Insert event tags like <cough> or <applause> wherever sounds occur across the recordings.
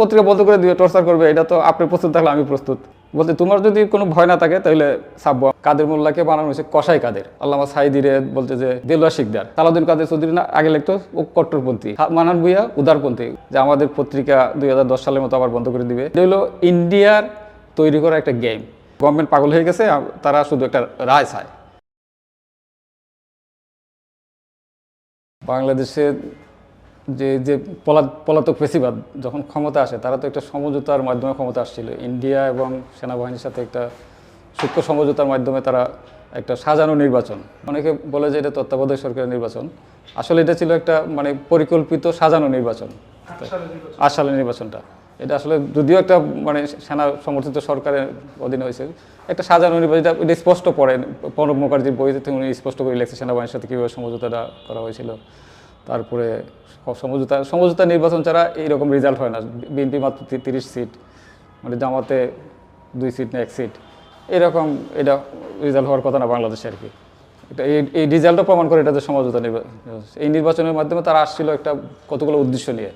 পত্রিকা বন্ধ করে দিয়ে টর্চার করবে, এটা তো আপনি প্রস্তুত থাকলে আমি প্রস্তুত। বলতে তোমার যদি কোনো ভয় না থাকে তাহলে সাব্বা কাদের মোল্লাকে বানানো হয়েছে, কসাই কাদের? আল্লামা সাইদিরে বলতে যে দেলুয়া শিকদার, সালাউদ্দিন কাদের চৌধুরী না আগে লিখতো, ও কট্টরপন্থী মানান ভুইয়া উদারপন্থী, যে আমাদের পত্রিকা দুই হাজার দশ সালের মতো আবার বন্ধ করে দিবে। এটা হলো ইন্ডিয়ার তৈরি করা একটা গেম গভর্নমেন্ট পাগল হয়ে গেছে তারা শুধু একটা রায় চায়। বাংলাদেশে যে যে পলা- পলাতক পেশিবাদ যখন ক্ষমতা আসে তারা তো একটা সমঝোতার মাধ্যমে ক্ষমতা আসছিল। ইন্ডিয়া এবং সেনাবাহিনীর সাথে একটা সূক্ষ্ম সমঝোতার মাধ্যমে তারা একটা সাজানো নির্বাচন। অনেকে বলে যে এটা তত্ত্বাবধায়ক সরকারের নির্বাচন। আসলে এটা ছিল একটা মানে পরিকল্পিত সাজানো নির্বাচন। আট সালের নির্বাচনটা। এটা আসলে যদিও একটা মানে সেনা সমর্থিত সরকারের অধীনে হয়েছে একটা সাজানো নির্বাচন এটা- এটা স্পষ্ট পড়ে। প্রণব মুখার্জির বইতে উনি স্পষ্ট করে লিখছে সেনাবাহিনীর সাথে কীভাবে সমঝোতাটা করা হয়েছিল। তারপরে সমঝোতা সমঝোতা নির্বাচন ছাড়া এইরকম রেজাল্ট হয় না। বিএনপি মাত্র তিরিশ সিট মানে জামাতে দুই সিট না এক সিট। এরকম এটা রেজাল্ট হওয়ার কথা না বাংলাদেশে আর কি। এটা এই এই রেজাল্টও প্রমাণ করে এটা যে সমঝোতা নির্বাচন এই নির্বাচনের মাধ্যমে তারা আসছিল একটা কতগুলো উদ্দেশ্য নিয়ে।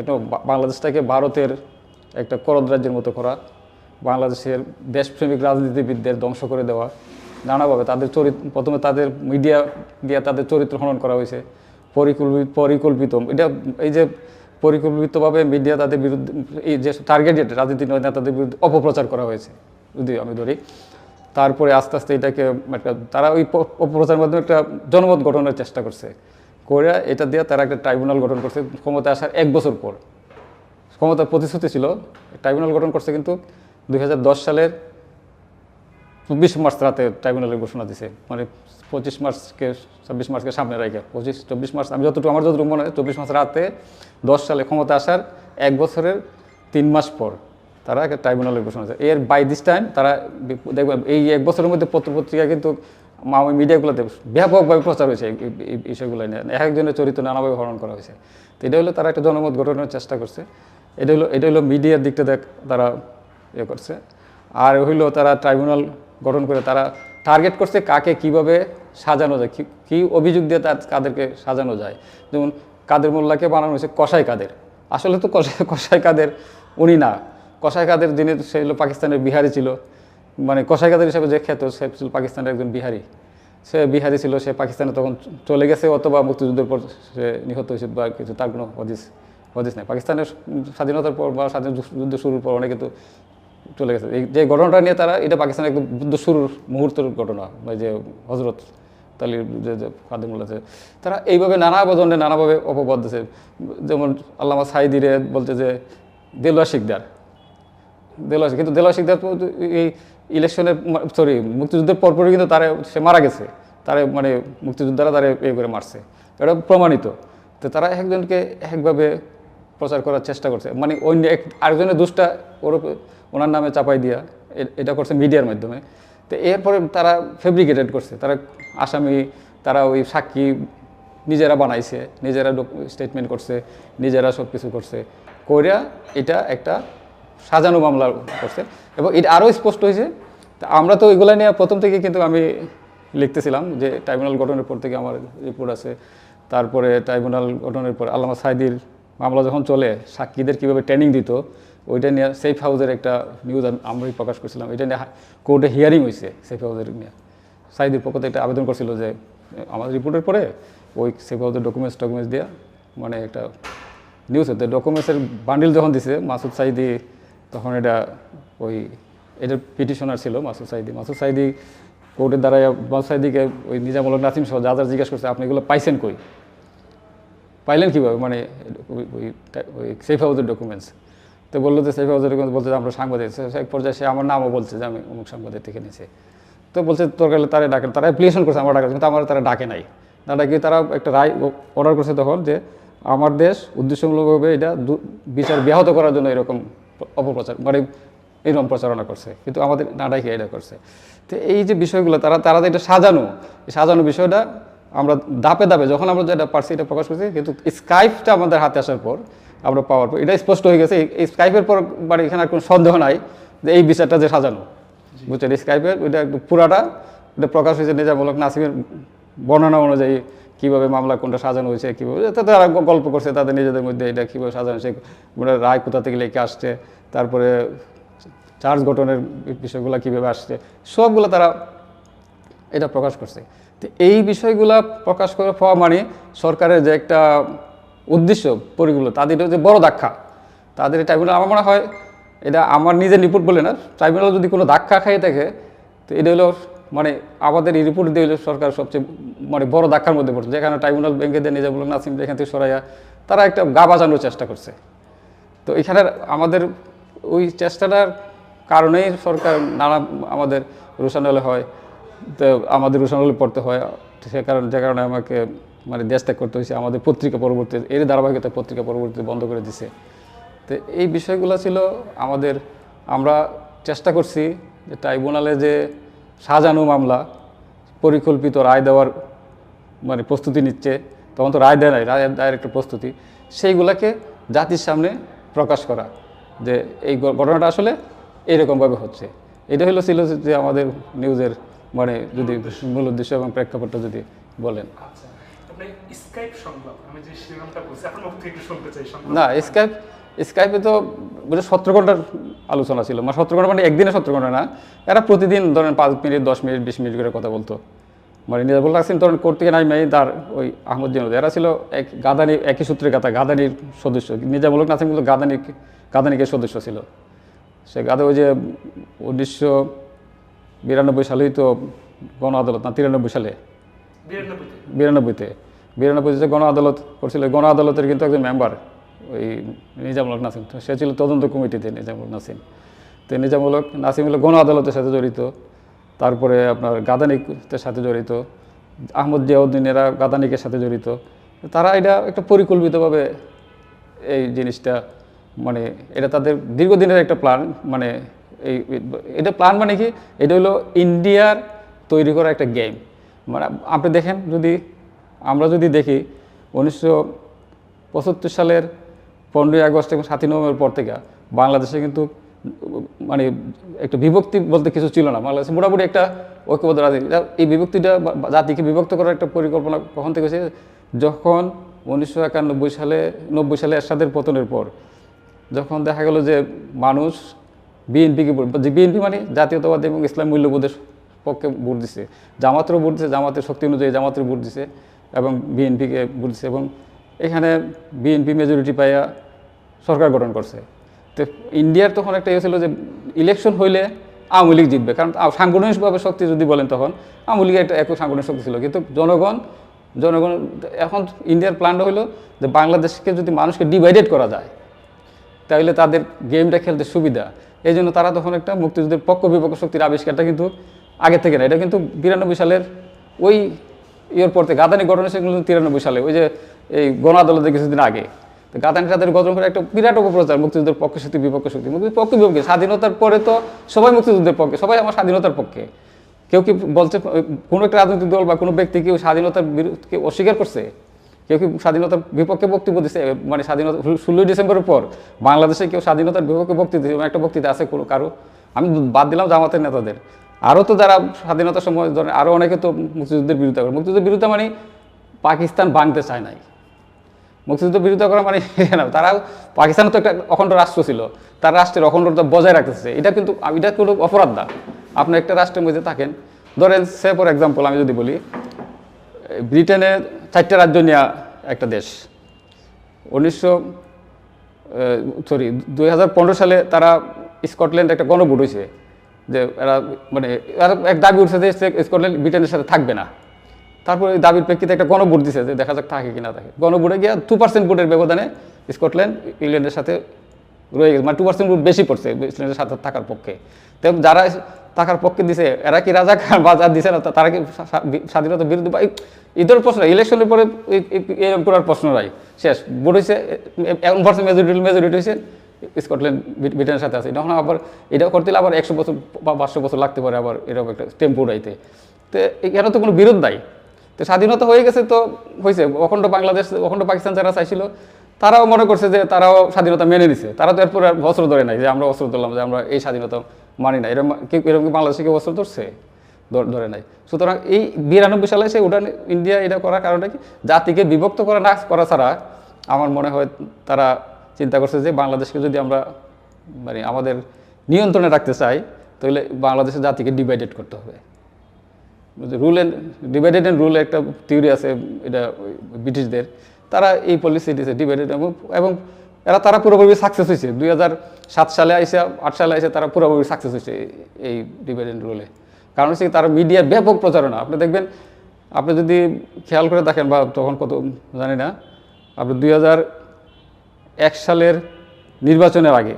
একটা বাংলাদেশটাকে ভারতের একটা করদ রাজ্যের মতো করা, বাংলাদেশের দেশপ্রেমিক রাজনীতিবিদদের ধ্বংস করে দেওয়া, নানাভাবে তাদের চরিত্র প্রথমে তাদের মিডিয়া দিয়ে তাদের চরিত্র হনন করা হয়েছে। পরিকল্পিত পরিকল্পিত এটা এই যে পরিকল্পিতভাবে মিডিয়া তাদের বিরুদ্ধে, এই যে টার্গেটেড রাজনীতি নেতাদের বিরুদ্ধে অপপ্রচার করা হয়েছে, যদি আমি ধরি। তারপরে আস্তে আস্তে এটাকে একটা, তারা ওই অপপ্রচারের মাধ্যমে একটা জনমত গঠনের চেষ্টা করছে। করে এটা দিয়ে তারা একটা ট্রাইব্যুনাল গঠন করছে ক্ষমতা আসার এক বছর পর। ক্ষমতার প্রতিশ্রুতি ছিল ট্রাইব্যুনাল গঠন করছে কিন্তু দুই হাজার দশ সালের চব্বিশ মার্চ রাতে ট্রাইব্যুনালের ঘোষণা দিছে। মানে পঁচিশ মার্চকে, ছাব্বিশ মার্চকে সামনে রেখে। পঁচিশ, চব্বিশ মার্চ, আমি যতটুকু, আমার যতটুকু মনে হয়, চব্বিশ মার্চ রাতে দশ সালে ক্ষমতা আসার এক বছরের তিন মাস পর তারা ট্রাইব্যুনালের ঘোষণা দিয়েছে এর বাই দিস টাইম তারা দেখবেন, এই এক বছরের মধ্যে পত্রপত্রিকা কিন্তু মিডিয়াগুলোতে ব্যাপকভাবে প্রচার হয়েছে এই বিষয়গুলো নিয়ে। এক একজনের চরিত্র নানাভাবে হরণ করা হয়েছে। তো এটা হলো তারা একটা জনমত গঠনের চেষ্টা করছে। এটা হলো এটা হলো মিডিয়ার দিকটা দেখ, তারা ইয়ে করছে। আর হইল তারা ট্রাইব্যুনাল গঠন করে তারা টার্গেট করছে কাকে কীভাবে সাজানো যায়, কি- অভিযোগ দিয়ে তার, কাদেরকে সাজানো যায়। যেমন কাদের মোল্লাকে বানানো হয়েছে কসাই কাদের। আসলে তো কসাই কসাই কাদের উনি না। কসাই কাদের যিনি সে হলো পাকিস্তানের বিহারি ছিল। মানে কসাই কাদের হিসাবে যে খ্যাত, সে ছিল পাকিস্তানের একজন বিহারি। সে বিহারি ছিল, সে পাকিস্তানে তখন চলে গেছে অথবা মুক্তিযুদ্ধের পর সে নিহত হয়েছে বা কিছু, তার কোনো হদিস হদিস নেই। পাকিস্তানের স্বাধীনতার পর বা স্বাধীন যুদ্ধ শুরুর পর অনেকে তো চলে গেছে। এই যে ঘটনাটা নিয়ে তারা, এটা পাকিস্তানের একদম যুদ্ধ শুরুর মুহূর্তের ঘটনা ওই যে হজরত তালির যে খাদিমুল আছে। তারা এইভাবে নানা বদনে নানাভাবে অপবাদ দিচ্ছে যেমন আল্লামা সাইদিরে বলছে যে, দেলুয়া শিকদার। দেলোয়া কিন্তু দেলোয়া শিকদার এই ইলেকশনের সরি মুক্তিযুদ্ধের পরপরই কিন্তু তারা, সে মারা গেছে। তারা মানে মুক্তিযোদ্ধারা তারা এ করে মারছে। এটা প্রমাণিত। তো তারা একজনকে একভাবে প্রচার করার চেষ্টা করছে। মানে অন্য এক, আরেকজনের দুষ্টা ওর উপর- ওনার নামে চাপাই দিয়া এটা করছে মিডিয়ার মাধ্যমে। তো এরপরে তারা ফেব্রিকেটেড করছে। তারা আসামি, তারা ওই সাক্ষী নিজেরা বানাইছে, নিজেরা স্টেটমেন্ট করছে, নিজেরা সব কিছু করছে। কইরা এটা একটা সাজানো মামলা করছে। এবং এটা আরও স্পষ্ট হয়েছে, তা আমরা তো এগুলো নিয়ে প্রথম থেকে কিন্তু আমি লিখতেছিলাম যে ট্রাইব্যুনাল গঠনের পর থেকে আমার রিপোর্ট আছে। তারপরে ট্রাইব্যুনাল গঠনের পর আল্লামা সাইদির মামলা যখন চলে, সাক্ষীদের কীভাবে ট্রেনিং দিত ওইটা নিয়ে সেফ হাউসের একটা নিউজ আমরাই প্রকাশ করছিলাম। এটা নিয়ে কোর্টে হিয়ারিং হয়েছে সেফ হাউসের নিয়ে। সাইদির পক্ষ একটা আবেদন করছিল যে, আমাদের রিপোর্টের পরে ওই সেফ হাউসের ডকুমেন্টস ডকুমেন্টস দেওয়া মানে একটা নিউজ হতে ডকুমেন্টসের বান্ডিল যখন দিছে, মাসুদ সাইদি তখন এটা ওই এটার পিটিশনার ছিল মাসুদ সাইদি। মাসুদ সাইদি কোর্টের দ্বারা মাসুদ সাইদিকে ওই নিজামুল নাসিম সহ যা যা জিজ্ঞাসা করছে, আপনি এগুলো পাইছেন কই? পাইলেন কীভাবে? মানে ওই ওই সেফ হাউসের ডকুমেন্টস তো বলল যে সেফ ডকুমেন্টস বলছে যে আমরা সাংবাদিক। এক পর্যায়ে সে আমার নামও বলছে যে আমি অমুক সাংবাদিক থেকে নিয়েছি। তো বলছে, তোর কাছে তারা ডাকে তারা অ্যাপ্লিকেশন করছে, আমার ডাকে কিন্তু আমার তারা ডাকে নাই। না ডাকে তারা একটা রায় অর্ডার করছে তখন যে আমার দেশ উদ্দেশ্যমূলকভাবে এটা বিচার ব্যাহত করার জন্য এরকম অপপ্রচার মানে এরকম প্রচারণা করছে। কিন্তু আমাদের না ডাকে এটা করছে। তো এই যে বিষয়গুলো, তারা তারা এটা সাজানো সাজানো বিষয়টা আমরা দাপে দাপে যখন আমরা যেটা পারছি এটা প্রকাশ করছি, কিন্তু স্কাইপটা আমাদের হাতে আসার পর আমরা পাওয়ার পর এটা স্পষ্ট হয়ে গেছে। এই- স্কাইপের পর মানে এখানে আর কোনো সন্দেহ নাই যে এই বিচারটা যে সাজানো। বুঝছেন? স্কাইপের ওইটা একটু পুরাটা এটা প্রকাশ হয়েছে নিজামূলক নাসিমের বর্ণনা অনুযায়ী কীভাবে মামলা কোনটা সাজানো হয়েছে কীভাবে তারা গল্প করছে তাদের নিজেদের মধ্যে এটা কীভাবে সাজানো হয়েছে মানে রায় কোথা থেকে লেখে আসছে তারপরে চার্জ গঠনের বিষয়গুলো কীভাবে আসছে সবগুলো তারা এটা প্রকাশ করছে। তো এই বিষয়গুলা প্রকাশ করে পাওয়া মানে সরকারের যে একটা উদ্দেশ্য পরিগুলো। তাদের যে বড় ধাক্কা। তাদের ট্রাইব্যুনাল আমার মনে হয় এটা আমার নিজের রিপোর্ট বলে না ট্রাইব্যুনাল যদি কোনো ধাক্কা খাইয়ে থাকে, তো এটা হলো মানে আমাদের এই রিপোর্ট দিয়ে সরকার সবচেয়ে মানে বড় ধাক্কার মধ্যে পড়ছে। যেখানে ট্রাইব্যুনাল ব্যাংকে দিয়ে নিজে বলুন নাসিম এখান থেকে সরাইয়া তারা একটা গা বাজানোর চেষ্টা করছে। তো এখানে আমাদের ওই চেষ্টাটার কারণেই সরকার নানা আমাদের রোশানলে হয়, তো আমাদের রোশানলে পড়তে হয়। সে কারণে, যে কারণে আমাকে মানে দেশ ত্যাগ করতে হয়েছে আমাদের পত্রিকা পরবর্তী এর ধারাবাহিকতা পত্রিকা পরবর্তীতে বন্ধ করে দিছে। তো এই বিষয়গুলো ছিল আমাদের আমরা চেষ্টা করছি যে ট্রাইব্যুনালে যে সাজানো মামলা পরিকল্পিত রায় দেওয়ার মানে প্রস্তুতি নিচ্ছে তখন তো রায় দেয় নাই রায় দায়ের একটা প্রস্তুতি সেইগুলোকে জাতির সামনে প্রকাশ করা যে এই ঘটনাটা আসলে এইরকমভাবে হচ্ছে। এটা হলো ছিল যে আমাদের নিউজের মানে যদি মূল উদ্দেশ্য এবং প্রেক্ষাপটটা যদি বলেন। আচ্ছা। স্কাইপ সংলাপ আমি যে শিরোনামটা বলছি আপনার মুখ থেকে শুনতে চাই না স্কাইপ স্কাইপে তো বুঝে সতেরো ঘণ্টার আলোচনা ছিল মানে সতেরো ঘণ্টা মানে একদিনে সতেরো ঘণ্টা না এরা প্রতিদিন ধরেন পাঁচ মিনিট দশ মিনিট বিশ মিনিট করে কথা বলতো। মানে নিজাবুল রাখছেন ধরেন থেকে নাই মেয়ে তার ওই আহমদ জিনুদ এরা ছিল এক গাদানি একই সূত্রের গাথা গাদানির সদস্য। নিজামুলক নাসিম কিন্তু গাদানি গাদানিকের সদস্য ছিল। সে গাদা ওই যে উনিশশো বিরানব্বই সালেই তো গণ আদালত না তিরানব্বই সালে? বিরানব্বইতে। বিরানব্বইতে যে গণ আদালত করছিল গণ আদালতের কিন্তু একজন মেম্বার ওই নিজামুলক নাসিম সে ছিল তদন্ত কমিটিতে নিজামুল নাসিম। তো নিজামুলক নাসিম হলো গণ আদালতের সাথে জড়িত, তারপরে আপনার গাদানিকের সাথে জড়িত, আহমদ জিয়াউদ্দিন এরা গাদানিকের সাথে জড়িত। তারা এটা একটা পরিকল্পিতভাবে এই জিনিসটা মানে এটা তাদের দীর্ঘদিনের একটা প্ল্যান মানে এই এটা প্ল্যান মানে কি? এটা হলো ইন্ডিয়ার তৈরি করা একটা গেম মানে আপনি দেখেন যদি আমরা যদি দেখি, উনিশশো পঁচাত্তর সালের পনেরোই আগস্ট এবং সাতই নভেম্বর পর থেকে বাংলাদেশে কিন্তু মানে একটা বিভক্তি বলতে কিছু ছিল না। বাংলাদেশে মোটামুটি একটা ঐক্যবদ্ধ রাজনীতি। এই বিভক্তিটা জাতিকে বিভক্ত করার একটা পরিকল্পনা কখন থেকে হয়েছে? যখন উনিশশো একানব্বই সালে, নব্বই সালে এরশাদের পতনের পর, যখন দেখা গেল যে মানুষ বিএনপিকে বিএনপি মানে জাতীয়তাবাদ এবং ইসলাম মূল্যবোধের পক্ষে ভোট দিছে। জামাতেরও ভোট দিছে, জামাতের শক্তি অনুযায়ী জামাতের ভোট দিছে। এবং বিএনপিকে বলছে এবং এখানে বিএনপি মেজরিটি পাইয়া সরকার গঠন করছে। তো ইন্ডিয়ার তখন একটা ইয়ে ছিল যে ইলেকশন হইলে আওয়ামী লীগ জিতবে। কারণ সাংগঠনিকভাবে শক্তি যদি বলেন তখন আওয়ামী লীগের একটা একক সাংগঠনিক শক্তি ছিল। কিন্তু জনগণ জনগণ এখন ইন্ডিয়ার প্ল্যানটা হলো যে বাংলাদেশকে যদি মানুষকে ডিভাইডেড করা যায় তাহলে তাদের গেমটা খেলতে সুবিধা। এই জন্য তারা তখন একটা মুক্তিযুদ্ধের পক্ষ বিপক্ষ শক্তির আবিষ্কারটা কিন্তু আগে থেকে না এটা কিন্তু বিরানব্বই সালের ওই ইয়ের পর থেকে গাদানি ঘটনা সেগুলো তিরানব্বই সালে, ওই যে এই গণ আদালতে কিছুদিন আগে। তো গাদানি তাদের গঠন করে একটা বিরাট অপপ্রচার মুক্তিযুদ্ধের পক্ষে শক্তি, বিপক্ষ শক্তি পক্ষে, বিপক্ষে। স্বাধীনতার পরে তো সবাই মুক্তিযুদ্ধের পক্ষে, সবাই আমার স্বাধীনতার পক্ষে। কেউ কি বলছে, কোনো একটা রাজনৈতিক দল বা কোনো ব্যক্তি কেউ স্বাধীনতার বিরুদ্ধে অস্বীকার করছে? কেউ কি স্বাধীনতার বিপক্ষে বক্তব্য দিছে? মানে স্বাধীনতা ষোলোই ডিসেম্বরের পর বাংলাদেশে কেউ স্বাধীনতার বিপক্ষে বক্তৃতা? এমন একটা বক্তৃতা আছে কারও? আমি বাদ দিলাম জামাতের নেতাদের। আরও তো যারা স্বাধীনতার সময় ধরেন, আরও অনেকে তো মুক্তিযুদ্ধের বিরোধিতা করে। মুক্তিযুদ্ধের বিরোধিতা মানে পাকিস্তান ভাঙতে চায় নাই। মুক্তিযুদ্ধের বিরোধিতা করা মানে <laughs> না তারাও পাকিস্তানের তো একটা অখণ্ড রাষ্ট্র ছিল। তার রাষ্ট্রের অখণ্ডতা বজায় রাখতেছে। এটা কিন্তু এটা কোনো অপরাধ না। আপনি একটা রাষ্ট্রের মধ্যে থাকেন, ধরেন সে ফর এক্সাম্পল আমি যদি বলি ব্রিটেনে চারটে রাজ্য নেওয়া একটা দেশ। উনিশশো সরি দুই হাজার পনেরো সালে তারা স্কটল্যান্ড একটা গণভোট হয়েছে যে এরা মানে এক দাবি উঠছে যে স্কটল্যান্ড ব্রিটেনের সাথে থাকবে না। তারপরে দাবির প্রেক্ষিতে একটা গণভোট দিছে যে দেখা যাক থাকে কি না থাকে। গণভোটে গিয়ে টু পার্সেন্ট ভোটের ব্যবধানে স্কটল্যান্ড, ইংল্যান্ডের সাথে রয়ে গেছে। মানে টু পার্সেন্ট ভোট বেশি পড়ছে ইংল্যান্ডের সাথে থাকার পক্ষে। তো যারা থাকার পক্ষে দিছে, এরা কি রাজা খান বা দিছে না তারা কি স্বা- স্বা- স্বাধীনতা বিরুদ্ধে ঈদের প্রশ্ন ইলেকশনের পরে করার প্রশ্ন নাই। শেষ, ভোট হয়েছে এমন পার্সেন্ট মেজরিটি মেজরিটি হয়েছে স্কটল্যান্ড ব্রিটেনের সাথে আছে। তখন আবার এটা করতে আবার একশো বছর বা পাঁচশো বছর লাগতে পারে আবার এরকম একটা টেম্পো উড়াইতে। তো এখানে তো কোনো বিরোধ নাই। তো স্বাধীনতা হয়ে গেছে তো হয়েছে অখণ্ড বাংলাদেশ, অখণ্ড পাকিস্তান যারা চাইছিল, তারাও মনে করছে যে তারাও স্বাধীনতা মেনে নিছে। তারা তো এরপর আর অস্ত্র ধরে নাই, যে আমরা অস্ত্র ধরলাম, যে আমরা এই স্বাধীনতা মানি না। এরকম এরকম কি বাংলাদেশে কেউ অস্ত্র ধরছে? ধরে নাই। সুতরাং এই বিরানব্বই সালে এসে ওটা ইন্ডিয়া এটা করার কারণটা কি? জাতিকে বিভক্ত করা না, করা ছাড়া আমার মনে হয় তারা চিন্তা করছে যে বাংলাদেশকে যদি আমরা মানে আমাদের নিয়ন্ত্রণে রাখতে চাই, তাহলে বাংলাদেশের জাতিকে ডিভাইডেড করতে হবে। Rule and divided and rule একটা থিওরি আছে, এটা ব্রিটিশদের। তারা এই পলিসি দিয়েছে ডিভাইডেড এবং এরা তারা পুরোপুরি সাকসেস হয়েছে দুই হাজার সাত সালে আইসে, আট সালে আইসে তারা পুরোপুরি সাকসেস হয়েছে এই- ডিভাইডেড রুলে কারণ হচ্ছে তারা মিডিয়ার ব্যাপক প্রচারণা। আপনি দেখবেন, আপনি যদি খেয়াল করে দেখেন বা তখন কত, জানি না, আপনি দুই এক সালের নির্বাচনের আগে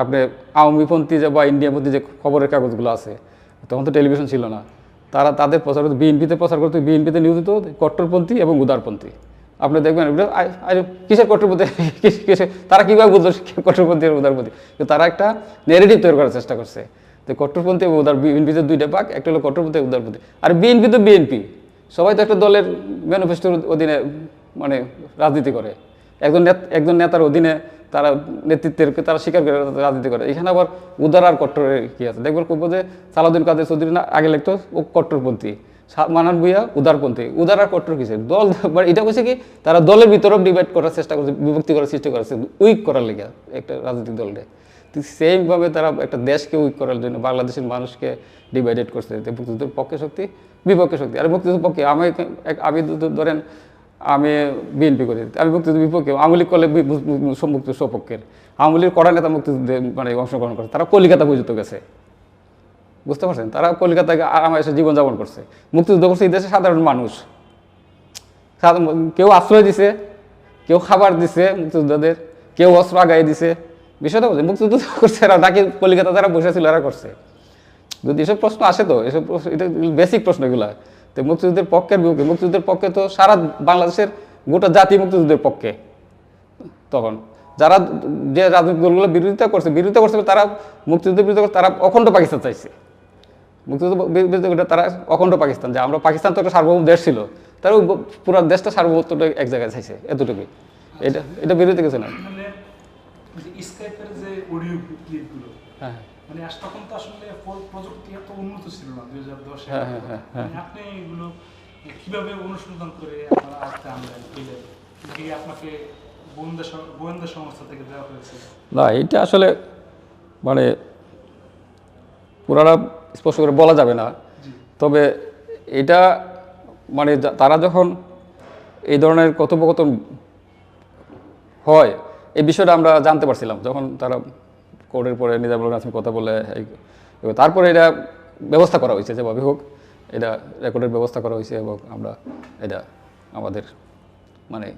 আপনি আওয়ামীপন্থী যে বা ইন্ডিয়াপন্থী যে খবরের কাগজগুলো আছে, তখন তো টেলিভিশন ছিল না। তারা তাদের প্রচার করতো বিএনপিতে প্রচার করতো, বিএনপিতে নিয়োজিত হতো কট্টরপন্থী এবং উদারপন্থী। আপনি দেখবেন কিসের কট্টরপন্থী তারা কীভাবে বুঝলো কট্টরপন্থী এবং উদারপন্থী? তারা একটা নেগেটিভ তৈরি করার চেষ্টা করছে। যে কট্টরপন্থী এবং উদার বিএনপিতে দুইটা ভাগ একটা হলো কট্টরপন্থী উদারপন্থী। আর বিএনপি তো বিএনপি, সবাই তো একটা দলের ম্যানিফেস্টোর অধীনে মানে রাজনীতি করে। একজন একজন নেতার অধীনে তারা নেতৃত্বের তারা স্বীকার করে রাজনীতি করে। এখানে আবার উদার আর কট্টরের কি আছে? দেখবেন খুব যে সালাউদ্দিন কাদের চৌধুরী না আগে লিখতো, ও কট্টরপন্থী। মানান ভুইয়া উদারপন্থী। উদার আর কট্টর কিসে দল মানে এটা হচ্ছে কি, তারা দলের ভিতরেও ডিভাইড করার চেষ্টা করছে, বিভক্তি করার সৃষ্টি করেছে উইক করার লেগে একটা রাজনৈতিক দলকে। সেমভাবে তারা একটা দেশকে উইক করার জন্য বাংলাদেশের মানুষকে ডিভাইডেড করছে। মুক্তিযুদ্ধের পক্ষে শক্তি, বিপক্ষে শক্তি। আর মুক্তিযুদ্ধের পক্ষে আমি আমি ধরেন, আমি বিএনপি করি, আমি মুক্তিযুদ্ধ বিপক্ষে আওয়ামী লীগ করলে মুক্তি সপক্ষের। আওয়ামী লীগ কড়া নেতা মুক্তিযুদ্ধে মানে অংশগ্রহণ করে তারা কলিকাতা পর্যন্ত গেছে। বুঝতে পারছেন? তারা কলকাতায় আরামে এসে জীবনযাপন করছে। মুক্তিযুদ্ধ করছে এই দেশে সাধারণ মানুষ। কেউ আশ্রয় দিছে, কেউ খাবার দিছে মুক্তিযোদ্ধাদের, কেউ অস্ত্র আগাই দিছে। বিষয়টা বলছে মুক্তিযুদ্ধ করছে এরা নাকি কলিকাতা যারা বসেছিল এরা করছে। যদি এসব প্রশ্ন আসে তো, এসব এটা বেসিক প্রশ্ন এগুলা। তো মুক্তিযুদ্ধের পক্ষের বিপক্ষে মুক্তিযুদ্ধের পক্ষে তো সারা বাংলাদেশের গোটা জাতি মুক্তিযুদ্ধের পক্ষে। তখন যারা যে রাজনৈতিক দলগুলো বিরোধিতা করছে বিরোধিতা করছে তারা মুক্তিযুদ্ধের বিরোধিতা করছে, তারা অখণ্ড পাকিস্তান চাইছে। মুক্তিযুদ্ধ বিরোধিতা করে তারা অখণ্ড পাকিস্তান। যে আমরা পাকিস্তান তো একটা সার্বভৌম দেশ ছিল, তারা পুরো দেশটা সার্বভৌমত্বটা এক জায়গায় চাইছে, এতটুকুই। এটা এটা বিরোধী কিছু না। যে স্কাইপের যে অডিও ক্লিপগুলো হ্যাঁ মানে তখন তো আসলে প্রযুক্তি এত উন্নত ছিল না দুই হাজার দশে। হ্যাঁ, হ্যাঁ, হ্যাঁ, হ্যাঁ। আপনি এগুলো কীভাবে অনুসন্ধান করে আপনারা আজকে আনলেন পেলেন কি আপনাকে গোয়েন্দা সংস্থা থেকে দেওয়া হয়েছে? না এটা আসলে মানে পুরাটা স্পষ্ট করে বলা যাবে না। তবে এটা মানে তারা যখন এই ধরনের কথোপকথন হয় এই বিষয়টা আমরা জানতে পারছিলাম, যখন তারা কোর্টের পরে নিজামুল কাসিম কথা বলে তারপরে এটা ব্যবস্থা করা হয়েছে যেভাবে হোক, এটা রেকর্ডের ব্যবস্থা করা হয়েছে এবং আমরা এটা আমাদের মানে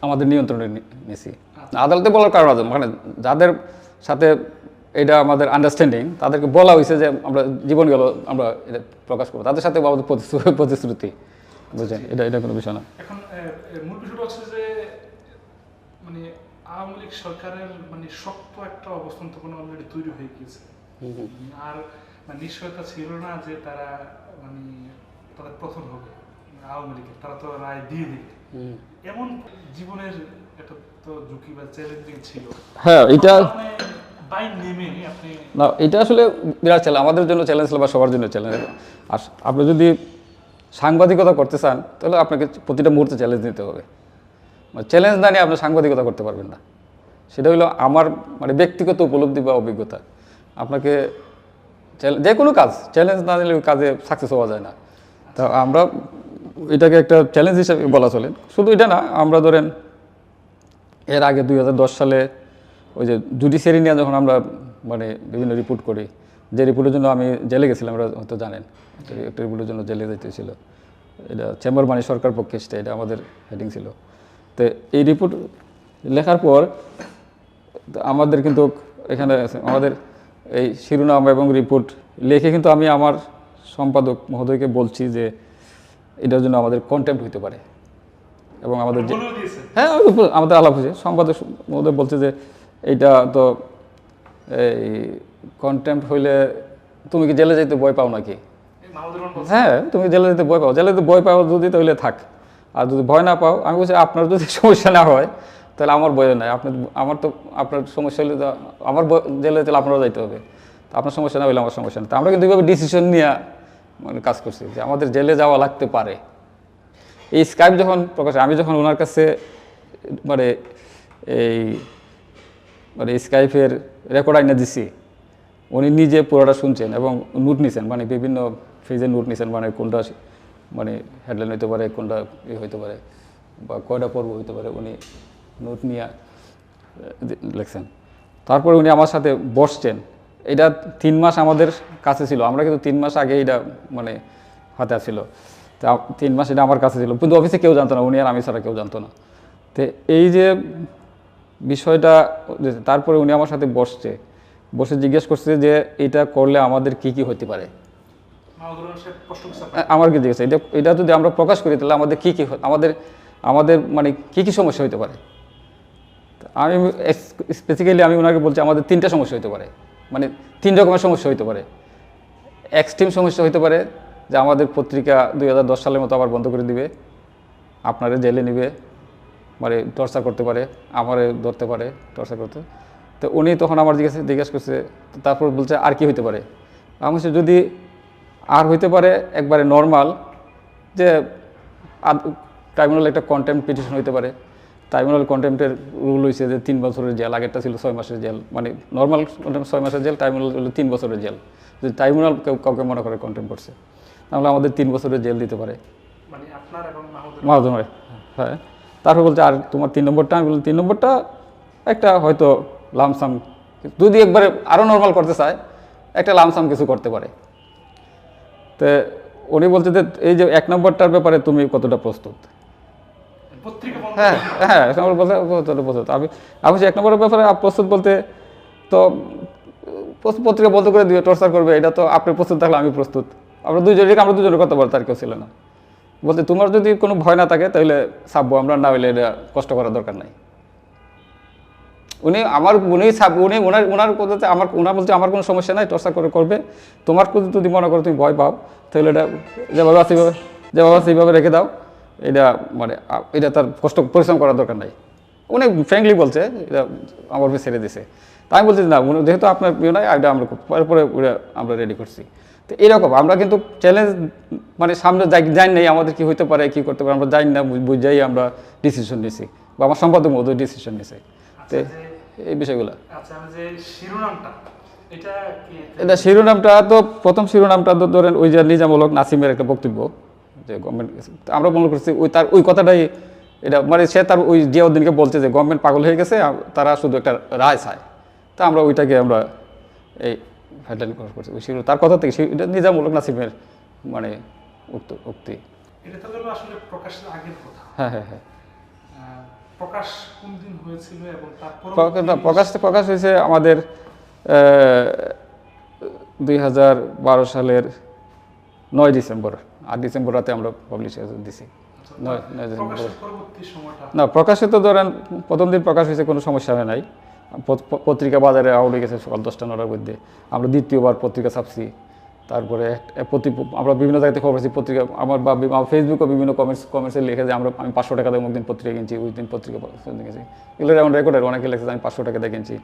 আমাদের নিয়ন্ত্রণে নি- নিছি আদালতে বলার কারণ আছে মানে যাদের সাথে এটা আমাদের আন্ডারস্ট্যান্ডিং তাদেরকে বলা হয়েছে যে আমরা জীবন গেল, আমরা এটা প্রকাশ করব। তাদের সাথে আমাদের প্রতিশ্রু- প্রতিশ্রুতি বুঝছেন এটা এটা কোনো বিষয় না। এখন মূল বিষয়টা হচ্ছে যে মানে আওয়ামী লীগ সরকারের মানে শক্ত একটা অবস্থান তখন অলরেডি তৈরি হয়ে গিয়েছে। আর মানে নিশ্চয়তা ছিল না যে তারা মানে তাদের প্রথম হবে আওয়ামী লীগের তারা তো রায় দিয়ে দিবে। এমন জীবনের একটা তো ঝুঁকি বা চ্যালেঞ্জিং ছিল। হ্যাঁ এটা মানে না এটা আসলে বিরাট চ্যালেঞ্জ আমাদের জন্য চ্যালেঞ্জ ছিল বা সবার জন্য চ্যালেঞ্জ আর আপনি যদি সাংবাদিকতা করতে চান তাহলে আপনাকে প্রতিটা মুহূর্তে চ্যালেঞ্জ নিতে হবে। চ্যালেঞ্জ না নিয়ে আপনি সাংবাদিকতা করতে পারবেন না। সেটা হলো আমার মানে ব্যক্তিগত উপলব্ধি বা অভিজ্ঞতা। আপনাকে যে কোনো কাজ চ্যালেঞ্জ না নিলে কাজে সাকসেস হওয়া যায় না। তা আমরা এটাকে একটা চ্যালেঞ্জ হিসেবে বলা চলে। শুধু এটা না, আমরা ধরেন এর আগে দুই হাজার দশ সালে ওই যে জুডিশিয়ারি নিয়ে যখন আমরা মানে বিভিন্ন রিপোর্ট করি, যে রিপোর্টের জন্য আমি জেলে গেছিলাম আমরা হয়তো জানেন। একটা- রিপোর্টের জন্য জেলে যেতে ছিল। এটা চেম্বার মানে সরকার পক্ষে সেটা, এটা আমাদের হেডিং ছিল। তো এই রিপোর্ট লেখার পর আমাদের কিন্তু এখানে আছে, আমাদের এই শিরোনাম এবং রিপোর্ট লিখে কিন্তু আমি আমার সম্পাদক মহোদয়কে বলছি যে এটার জন্য আমাদের কন্টেম্প হইতে পারে। এবং আমাদের যে হ্যাঁ আমাদের আলাপ হয়েছে। সম্পাদক মহোদয় বলছে যে এইটা তো এই কন্টেম্প হইলে তুমি কি জেলে যেতে ভয় পাও নাকি? হ্যাঁ তুমি জেলে যেতে ভয় পাও। জেলে যেতে ভয় পাও যদি তাহলে থাক। আর যদি ভয় না পাও, আমি বলছি আপনার যদি সমস্যা না হয়, তাহলে আমার ভয় নাই। আপনি, আমার তো, আপনার সমস্যা হলে তো আমার জেলে তাহলে আপনারও যাইতে হবে। তো আপনার সমস্যা না হলে আমার সমস্যা নেই তো আমরা কিন্তু এইভাবে ডিসিশন নিয়ে মানে কাজ করছি যে আমাদের জেলে যাওয়া লাগতে পারে। এই স্কাইপ যখন প্রকাশ, আমি যখন ওনার কাছে মানে এই মানে স্কাইপের রেকর্ড আইনে দিছি, উনি নিজে পুরোটা শুনছেন এবং নোট নিছেন মানে বিভিন্ন ফেজে নোট নিছেন মানে কোনটা মানে হেডলাইন হইতে পারে, কোনটা ইয়ে হইতে পারে, বা কয়টা পর্ব হইতে পারে, উনি নোট নিয়ে লেখছেন। তারপরে উনি আমার সাথে বসছেন। এটা তিন মাস আমাদের কাছে ছিল। আমরা কিন্তু তিন মাস আগে এটা মানে হাতে আসছিল তা তিন মাস এটা আমার কাছে ছিল। কিন্তু অফিসে কেউ জানতো না। উনি আর আমি ছাড়া কেউ জানতো না। তো এই যে বিষয়টা তারপরে উনি আমার সাথে বসছে। বসে জিজ্ঞেস করছে যে, এটা করলে আমাদের কি কি হতে পারে? আমার কি জিজ্ঞেস? এটা এটা যদি আমরা প্রকাশ করি, তাহলে আমাদের কী কী আমাদের আমাদের মানে কি কি সমস্যা হতে পারে? আমি স্পেসিক্যালি আমি ওনাকে বলছি, আমাদের তিনটা সমস্যা হতে পারে। মানে তিন রকমের সমস্যা হতে পারে। এক্সট্রিম সমস্যা হতে পারে যে আমাদের পত্রিকা দু হাজার দশ সালের মতো আবার বন্ধ করে দিবে। আপনারা জেলে নিবে। মানে টর্চার করতে পারে, আমারে ধরতে পারে টর্চার করতে। তো উনি তখন আমার জিজ্ঞাসা জিজ্ঞেস করছে, তারপর বলছে, আর কি হইতে পারে? আমি যদি আর হইতে পারে একবারে নর্মাল যে ট্রাইব্যুনাল একটা কন্টেম্প পিটিশন হইতে পারে। ট্রাইব্যুনাল কন্টেম্পের রুল হয়েছে যে তিন বছরের জেল আগেরটা ছিল ছয় মাসের জেল মানে নর্মাল কন্টেম্প ছয় মাসের জেল ট্রাইব্যুনাল হলো তিন বছরের জেল যদি ট্রাইব্যুনাল কেউ কাউকে মনে করে কন্টেম্প করছে। তাহলে আমাদের তিন বছরের জেল দিতে পারে। মানে মাহাজন হয় হ্যাঁ। তারপর বলছে আর তোমার তিন নম্বরটা? আমি বললাম তিন নম্বরটা একটা হয়তো লামসাম যদি একবারে আরও নর্মাল করতে চায় একটা লামসাম কিছু করতে পারে। তো উনি বলছে যে, এই যে এক নম্বরটার ব্যাপারে তুমি কতটা প্রস্তুত? হ্যাঁ হ্যাঁ এক বলতে প্রস্তুত? আমি আমি এক নম্বরের ব্যাপারে প্রস্তুত বলতে তো পত্রিকা বন্ধ করে দিয়ে টর্চার করবে, এটা তো আপনি প্রস্তুত থাকলে আমি প্রস্তুত। আমরা দুজনে আমরা দুজনের কথা বলতে আর কেউ ছিল না। বলতে তোমার যদি কোনো ভয় না থাকে, তাহলে ছাপবো আমরা না হইলে এটা কষ্ট করার দরকার নাই। উনি আমার উনি উনি ওনার ওনার কথাতে আমার ওনার বলতে আমার কোনো সমস্যা নাই টর্চার করে করবে। তোমার যদি যদি মনে করো তুমি ভয় পাও তাহলে এটা যেভাবে আছে সেইভাবে যেভাবে সেইভাবে রেখে দাও। এটা মানে এটা তার কষ্ট পরিশ্রম করার দরকার নাই। উনি ফ্র্যাঙ্কলি বলছে এটা আমার উপরে ছেড়ে দিছে। তাই আমি বলছি না উনি যেহেতু আপনার প্রিয় নাই এটা আমরা পরে আমরা রেডি করছি। তো এরকম আমরা কিন্তু চ্যালেঞ্জ মানে সামনে যাই জানি নাই আমাদের কি হইতে পারে কি করতে পারে আমরা জানি না বুঝ- বুঝাই আমরা ডিসিশন নিছি। বা আমার সম্পাদক মধ্যে ডিসিশন নিছে। তো এই বিষয়গুলো। আচ্ছা এটা শিরোনামটা তো প্রথম শিরোনামটা তো ধরেন ওই যে নিজামূলক নাসিমের একটা বক্তব্য যে গভর্নমেন্ট আমরা মনে করছি ওই তার ওই কথাটাই এটা মানে সে তার ওই জিয়াউদ্দিনকে বলছে যে গভর্নমেন্ট পাগল হয়ে গেছে তারা শুধু একটা রায় চায়। তা আমরা ওইটাকে আমরা এই হেডলাইন করছি। ওই শিরো তার কথা থেকে এটা নিজামূলক নাসিমের মানে উক্ত উক্তি। এটা তো আসলে প্রকাশের আগের কথা। হ্যাঁ হ্যাঁ হ্যাঁ। প্রকাশ কোন দিন হয়েছিল এবং তারপর প্রকাশ- প্রকাশ হয়েছে আমাদের দুই হাজার বারো সালের নয় ডিসেম্বর। আট ডিসেম্বর রাতে আমরা পাবলিশ দিছি। সময়টা? না প্রকাশে তো ধরেন প্রথম দিন প্রকাশ হয়েছে কোনো সমস্যা হয় নাই। পত্রিকা বাজারে আউট হয়ে গেছে সকাল দশটা নটার মধ্যে। আমরা দ্বিতীয়বার পত্রিকা ছাপছি। তারপরে প্রতি আমরা বিভিন্ন জায়গাতে খবর পাচ্ছি পত্রিকা আমার বা ফেসবুকে বিভিন্ন কমেন্টস কমেন্টসে লিখে যে আমরা আমি পাঁচশো টাকা দিয়ে দিন পত্রিকা কিনছি, ওই দিন পত্রিকা কিনছি এগুলো এমন রেকর্ডের অনেকে লিখেছে আমি পাঁচশো টাকা দিয়ে কিনছি।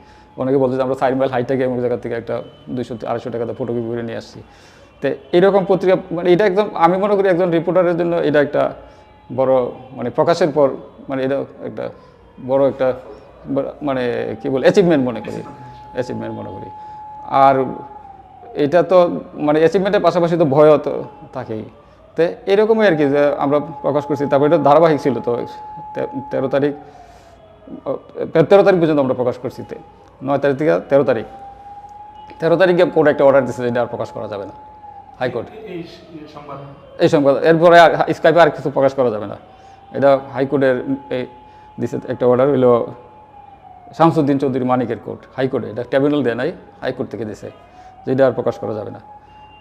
অনেকে বলছে যে আমরা সাইড মাইল হাই থেকে এমন জায়গা থেকে একটা দুইশো আড়াইশো টাকা দিয়ে ফটোকপি করে নিয়ে আসছি। তো এইরকম পত্রিকা মানে এটা একদম, আমি মনে করি একজন রিপোর্টারের জন্য এটা একটা বড় মানে প্রকাশের পর মানে এটা একটা বড় একটা মানে কি বল অ্যাচিভমেন্ট মনে করি। অ্যাচিভমেন্ট মনে করি। আর এটা তো মানে অ্যাচিভমেন্টের পাশাপাশি তো ভয়ও তো থাকেই। তো এরকমই আর কি যে আমরা প্রকাশ করছি তারপর এটা ধারাবাহিক ছিল তো তেরো তারিখ তেরো তারিখ পর্যন্ত আমরা প্রকাশ করছি তে- নয় তারিখ থেকে তেরো তারিখ। তেরো তারিখে কোর্ট একটা অর্ডার দিচ্ছে যেটা আর প্রকাশ করা যাবে না হাইকোর্ট। এই এই সংবাদ। এরপরে আর স্কাইপে আর কিছু প্রকাশ করা যাবে না। এটা হাইকোর্টের এই দিছে একটা অর্ডার হইল শামসুদ্দিন চৌধুরী মানিকের কোর্ট হাইকোর্টে এটা ট্রাইব্যুনাল দেয় নাই হাইকোর্ট থেকে দিছে। যেটা আর প্রকাশ করা যাবে না।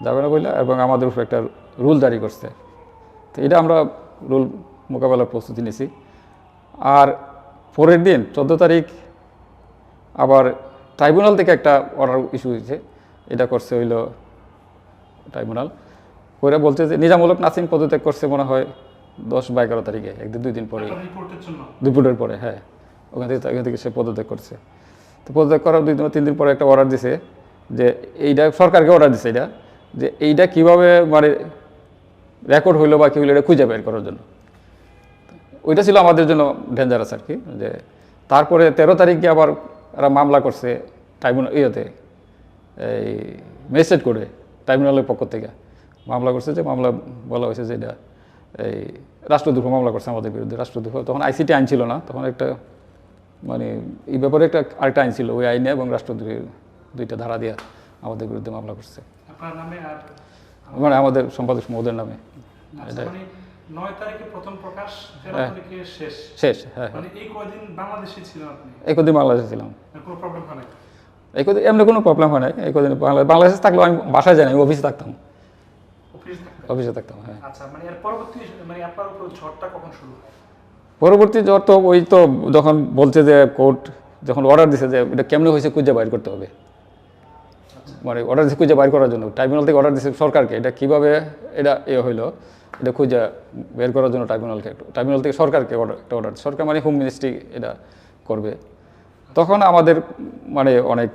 যাবে না বললে এবং আমাদের উপর একটা রুল জারি করছে। তো এটা আমরা রুল মোকাবেলার প্রস্তুতি নিছি। আর পরের দিন চোদ্দ তারিখ আবার ট্রাইব্যুনাল থেকে একটা অর্ডার ইস্যু হয়েছে। এটা করছে হইল ট্রাইব্যুনাল। ওরা বলছে যে নিজামূলক নাসিম পদত্যাগ করছে মনে হয় দশ বা এগারো তারিখে একদিন দুই দিন পরে। রিপোর্টের দুপুরের পরে হ্যাঁ। ওখান থেকে ওখান থেকে সে পদত্যাগ করছে। তো পদত্যাগ করার দুই দিন তিন দিন পরে একটা অর্ডার দিছে। যে এইটা সরকারকে অর্ডার দিছে এটা, যে এইটা কীভাবে মানে রেকর্ড হইল বা কী হইল এটা খুঁজে বের করার জন্য। ওইটা ছিল আমাদের জন্য ডেঞ্জারাস আর কি, যে তারপরে তেরো তারিখে আবার এরা মামলা করছে ট্রাইব্যুনাল ইয়েতে, এই ম্যাজিস্ট্রেট করে ট্রাইব্যুনালের পক্ষ থেকে। মামলা করছে যে, মামলা বলা হয়েছে যে এটা, এই রাষ্ট্রদ্রোহ মামলা করছে আমাদের বিরুদ্ধে রাষ্ট্রদ্রোহ তখন আইসিটি আইন ছিল না, তখন একটা মানে এই ব্যাপারে একটা, আরেকটা আইন ছিল, ওই আইনে এবং রাষ্ট্রদ্রোহের দুইটা ধারা দিয়ে আমাদের বিরুদ্ধে মামলা করছে। মানে আমাদের সম্পাদক মহোদয়ের নামে। আচ্ছা, মানে হ্যাঁ। শেষ। হ্যাঁ। মানে এই বাংলাদেশে কদিন ছিলাম। এই কদিন এমনি কোনো প্রবলেম হয় নাই। এই কদিন বাংলাদেশে থাকলেও আমি বাসায় যাই না আমি অফিসে থাকতাম। অফিসে থাকতাম হ্যাঁ। আচ্ছা মানে এর পরবর্তী মানে আপনার উপর ঝড়টা কখন শুরু হয়? পরবর্তী জ্বর তো ওই তো যখন বলছে যে কোর্ট যখন অর্ডার দিছে যে এটা কেমনে হয়েছে খুঁজে বাইর করতে হবে। মানে অর্ডার দিছে খুঁজে বাইর করার জন্য। ট্রাইব্যুনাল থেকে অর্ডার দিছে সরকারকে। এটা কীভাবে এটা এ হইল এটা খুঁজে বের করার জন্য ট্রাইব্যুনালকে ট্রাইব্যুনাল থেকে সরকারকে order- একটা অর্ডার সরকার মানে হোম মিনিস্ট্রি এটা করবে। তখন আমাদের মানে অনেক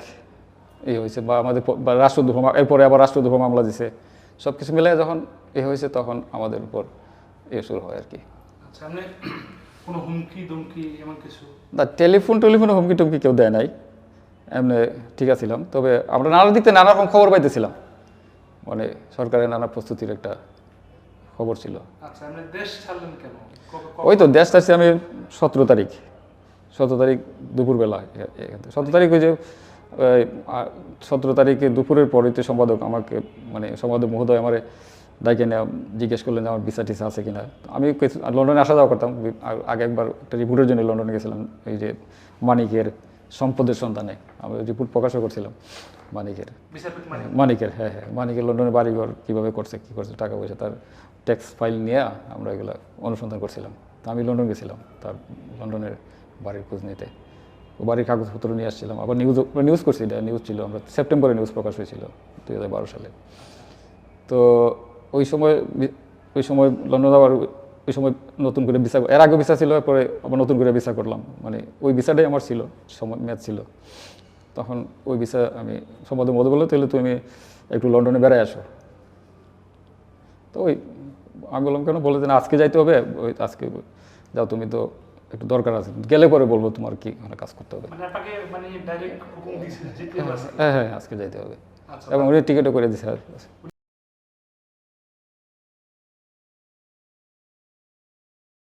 এই হয়েছে বা আমাদের রাষ্ট্রদ্রোহ এরপরে আবার রাষ্ট্রদ্রোহ মামলা দিছে। সব কিছু মিলে যখন এ হয়েছে তখন আমাদের উপর এ শুরু হয় আর কি। আচ্ছা না টেলিফোন টেলিফোনে হুমকি টুমকি কেউ দেয় নাই। এমনি ঠিক আছিলাম। তবে আমরা নানা দিক থেকে নানা রকম খবর পাইতেছিলাম। মানে সরকারের নানা প্রস্তুতির একটা খবর ছিল। আচ্ছা ওই তো দেশ আসছে আমি সতেরো তারিখ। সতেরো তারিখ দুপুরবেলা সতেরো তারিখ ওই যে সতেরো তারিখে দুপুরের পরে তো সম্পাদক আমাকে মানে সম্পাদক মহোদয় আমার ডাইকে নেওয়া জিজ্ঞেস করলেন যে আমার ভিসা টিসা আছে কিনা। আমি লন্ডনে আসা যাওয়া করতাম। আগে একবার একটা রিপোর্টের জন্য লন্ডনে গেছিলাম এই যে মানিকের সম্পদের সন্তানে আমি রিপোর্ট প্রকাশও করছিলাম মানিকের। মানে মানিকের হ্যাঁ হ্যাঁ। মানিকের লন্ডনে বাড়িঘর কীভাবে করছে কী করছে টাকা পয়সা তার ট্যাক্স ফাইল নিয়ে আমরা এগুলো অনুসন্ধান করছিলাম। তা আমি লন্ডন গেছিলাম তার লন্ডনের বাড়ির খোঁজ নিতে। ও বাড়ির কাগজপত্র নিয়ে আসছিলাম। আবার নিউজ নিউজ করছি এটা নিউজ ছিল আমরা সেপ্টেম্বরে নিউজ প্রকাশ হয়েছিল দুই হাজার বারো সালে। তো ওই সময় ওই সময় লন্ডন আবার ওই সময় নতুন করে ভিসা এর আগে ভিসা ছিল পরে আবার নতুন করে ভিসা করলাম। মানে ওই ভিসাটাই আমার ছিল সময় ম্যাচ ছিল। তখন ওই বিষয়ে আমি সম্বন্ধে মধ্যে বলল তাহলে তুমি একটু লন্ডনে বেড়ায় আসো। তো ওই আমি বললাম কেন? বলে যে আজকে যাইতে হবে ওই আজকে যাও তুমি তো একটু দরকার আছে গেলে পরে বলব তোমার কি মানে কাজ করতে হবে। মানে মানে আজকে। হ্যাঁ হ্যাঁ আজকে যাইতে হবে। আচ্ছা। এবং টিকিটও করে দিছে